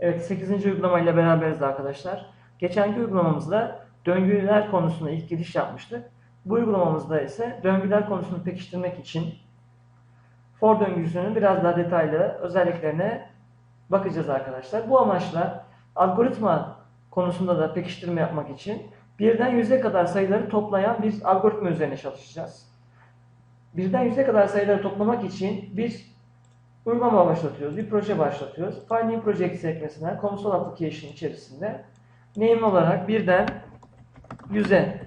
Evet 8. uygulamayla beraberiz arkadaşlar. Geçenki uygulamamızda döngüler konusuna ilk giriş yapmıştık. Bu uygulamamızda ise döngüler konusunu pekiştirmek için for döngüsünün biraz daha detaylı özelliklerine bakacağız arkadaşlar. Bu amaçla algoritma konusunda da pekiştirme yapmak için birden yüze kadar sayıları toplayan bir algoritma üzerine çalışacağız. Birden yüze kadar sayıları toplamak için bir uygulama başlatıyoruz, bir proje başlatıyoruz. File New Project sekmesinden Console Application içerisinde name olarak birden yüze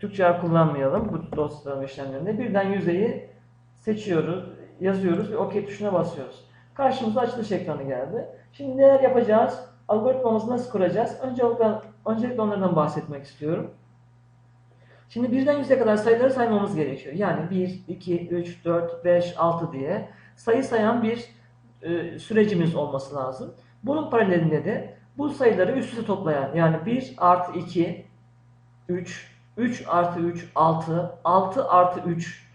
Türkçe harf kullanmayalım bu dosya işlemlerinde. Birden yüzeyi seçiyoruz, yazıyoruz ve OK tuşuna basıyoruz. Karşımıza açılış ekranı geldi. Şimdi neler yapacağız? Algoritmamızı nasıl kuracağız? Öncelikle, öncelikle onlardan bahsetmek istiyorum. Şimdi birden yüze kadar sayıları saymamız gerekiyor. Yani 1, 2, 3, 4, 5, 6 diye sayı sayan bir e, sürecimiz olması lazım. Bunun paralelinde de bu sayıları üst üste toplayan yani 1 artı 2, 3, 3 artı 3, 6, 6 artı 3,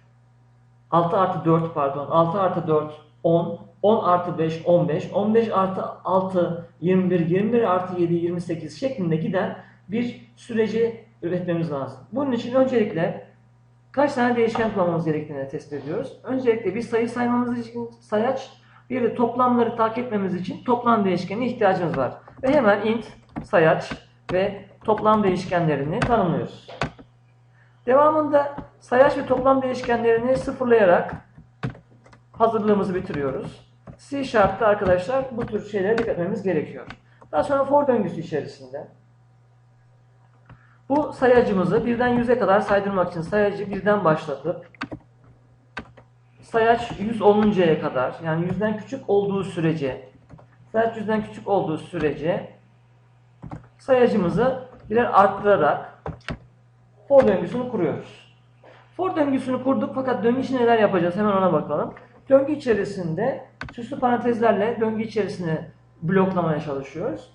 6 artı 4 pardon, 6 artı 4, 10, 10 artı 5, 15, 15 artı 6, 21, 21 artı 7, 28 şeklinde giden bir süreci üretmemiz lazım. Bunun için öncelikle kaç tane değişken kullanmamız gerektiğini test ediyoruz. Öncelikle bir sayı saymamız için sayaç, bir de toplamları takip etmemiz için toplam değişkenine ihtiyacımız var. Ve hemen int, sayaç ve toplam değişkenlerini tanımlıyoruz. Devamında sayaç ve toplam değişkenlerini sıfırlayarak hazırlığımızı bitiriyoruz. C Sharp'ta arkadaşlar bu tür şeylere dikkat etmemiz gerekiyor. Daha sonra for döngüsü içerisinde bu sayacımızı birden yüze kadar saydırmak için sayacı birden başlatıp sayaç 100 oluncaya kadar yani yüzden küçük olduğu sürece sayaç yüzden küçük olduğu sürece sayacımızı birer arttırarak for döngüsünü kuruyoruz. For döngüsünü kurduk fakat döngü için neler yapacağız hemen ona bakalım. Döngü içerisinde süslü parantezlerle döngü içerisini bloklamaya çalışıyoruz.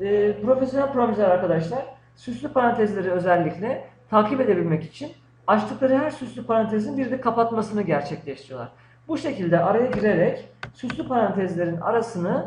E, profesyonel programcılar arkadaşlar süslü parantezleri özellikle takip edebilmek için açtıkları her süslü parantezin bir de kapatmasını gerçekleştiriyorlar. Bu şekilde araya girerek süslü parantezlerin arasını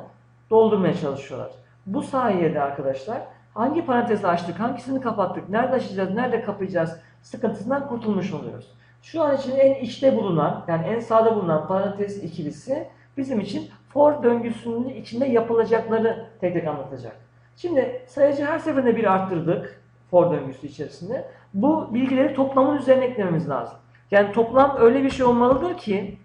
doldurmaya çalışıyorlar. Bu sayede arkadaşlar hangi parantezi açtık, hangisini kapattık, nerede açacağız, nerede kapayacağız sıkıntısından kurtulmuş oluyoruz. Şu an için en içte bulunan, yani en sağda bulunan parantez ikilisi bizim için for döngüsünün içinde yapılacakları tek tek anlatacak. Şimdi sayacı her seferinde bir arttırdık for döngüsü içerisinde. Bu bilgileri toplamın üzerine eklememiz lazım. Yani toplam öyle bir şey olmalıdır ki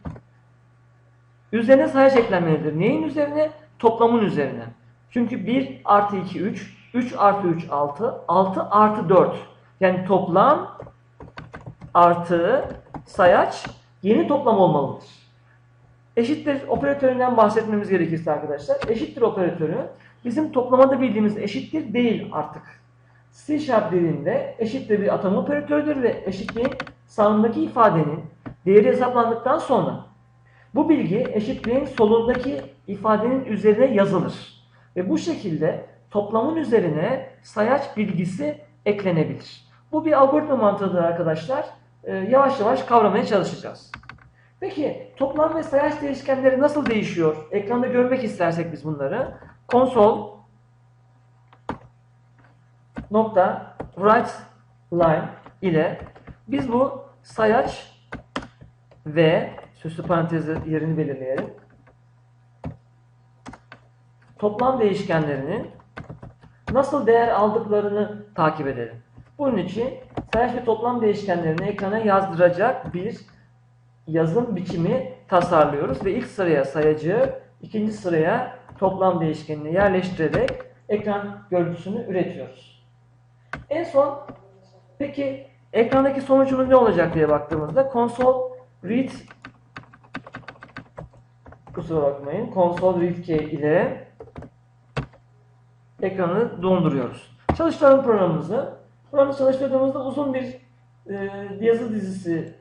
üzerine sayaç eklenmelidir. Neyin üzerine? Toplamın üzerine. Çünkü 1 artı 2 3, 3 artı 3 6, 6 artı 4. Yani toplam artı sayaç yeni toplam olmalıdır. Eşittir operatöründen bahsetmemiz gerekirse arkadaşlar. Eşittir operatörü bizim toplamada bildiğimiz eşittir değil artık. C Sharp dilinde eşittir bir atom operatörüdür ve eşitliğin sağındaki ifadenin değeri hesaplandıktan sonra bu bilgi eşitliğin solundaki ifadenin üzerine yazılır. Ve bu şekilde toplamın üzerine sayaç bilgisi eklenebilir. Bu bir algoritma mantığıdır arkadaşlar. Ee, yavaş yavaş kavramaya çalışacağız. Peki toplam ve sayaç değişkenleri nasıl değişiyor? Ekranda görmek istersek biz bunları. Console nokta write line ile biz bu sayaç ve süslü parantez yerini belirleyelim. Toplam değişkenlerinin nasıl değer aldıklarını takip edelim. Bunun için sayaç ve toplam değişkenlerini ekrana yazdıracak bir yazım biçimi tasarlıyoruz ve ilk sıraya sayacı, ikinci sıraya toplam değişkenini yerleştirerek ekran görüntüsünü üretiyoruz. En son peki ekrandaki sonucumuz ne olacak diye baktığımızda console read kusura bakmayın console read key ile ekranı donduruyoruz. Çalıştıralım programımızı. Programı çalıştırdığımızda uzun bir e, yazı dizisi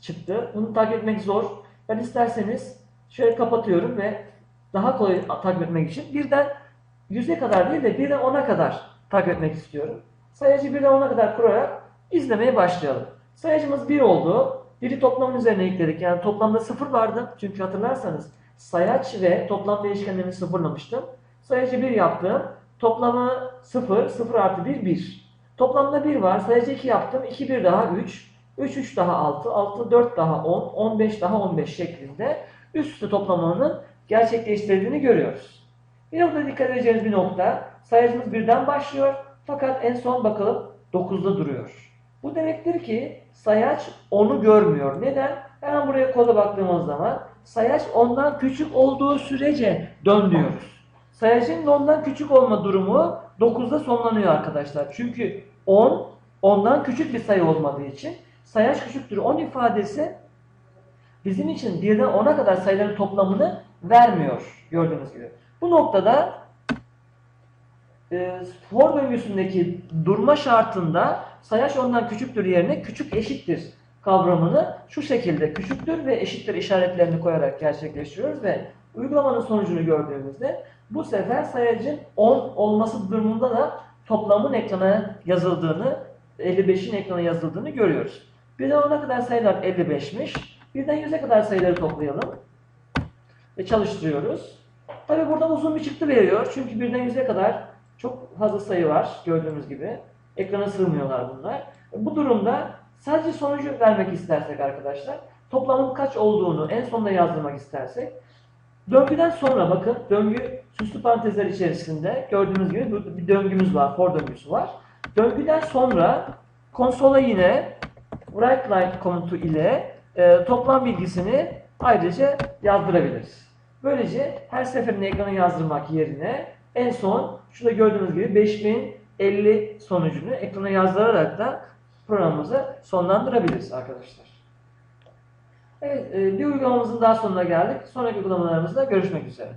çıktı. Bunu takip etmek zor. Ben isterseniz şöyle kapatıyorum ve daha kolay takip etmek için birden 100'e kadar değil de birden 10'a kadar takip etmek istiyorum. Sayacı birden 10'a kadar kurarak izlemeye başlayalım. Sayacımız 1 oldu. Biri toplamın üzerine ekledik. Yani toplamda 0 vardı. Çünkü hatırlarsanız sayaç ve toplam değişkenlerini sıfırlamıştım. Sayacı 1 yaptım. Toplamı 0, 0 artı 1, 1. Toplamda 1 var. Sayacı 2 yaptım. 2, 1 daha 3. 3, 3 daha 6. 6, 4 daha 10. 15 daha 15 şeklinde üst üste toplamanın gerçekleştirdiğini görüyoruz. Bir nokta dikkat edeceğimiz bir nokta. Sayacımız birden başlıyor. Fakat en son bakalım 9'da duruyor. Bu demektir ki sayaç 10'u görmüyor. Neden? Hemen buraya koda baktığımız zaman sayaç ondan küçük olduğu sürece dön diyoruz. Sayacın ondan küçük olma durumu 9'da sonlanıyor arkadaşlar. Çünkü 10 ondan küçük bir sayı olmadığı için sayaç küçüktür 10 ifadesi bizim için birden 10'a kadar sayıların toplamını vermiyor gördüğünüz gibi. Bu noktada e, for döngüsündeki durma şartında sayaç ondan küçüktür yerine küçük eşittir kavramını şu şekilde küçüktür ve eşittir işaretlerini koyarak gerçekleştiriyoruz ve uygulamanın sonucunu gördüğümüzde bu sefer sayacın 10 olması durumunda da toplamın ekrana yazıldığını 55'in ekrana yazıldığını görüyoruz. Birden 10'a kadar sayılar 55'miş. Birden 100'e kadar sayıları toplayalım çalıştırıyoruz. Tabi burada uzun bir çıktı veriyor. Çünkü birden 100'e kadar çok fazla sayı var gördüğünüz gibi. Ekrana sığmıyorlar bunlar. Bu durumda sadece sonucu vermek istersek arkadaşlar, toplamın kaç olduğunu en sonunda yazdırmak istersek, döngüden sonra bakın döngü süslü parantezler içerisinde gördüğünüz gibi bir döngümüz var, for döngüsü var. Döngüden sonra konsola yine write line komutu ile e, toplam bilgisini ayrıca yazdırabiliriz. Böylece her seferinde ekrana yazdırmak yerine en son şurada gördüğünüz gibi 5050 sonucunu ekrana yazdırarak da programımızı sonlandırabiliriz arkadaşlar. Evet, e, bir uygulamamızın daha sonuna geldik. Sonraki uygulamalarımızda görüşmek üzere.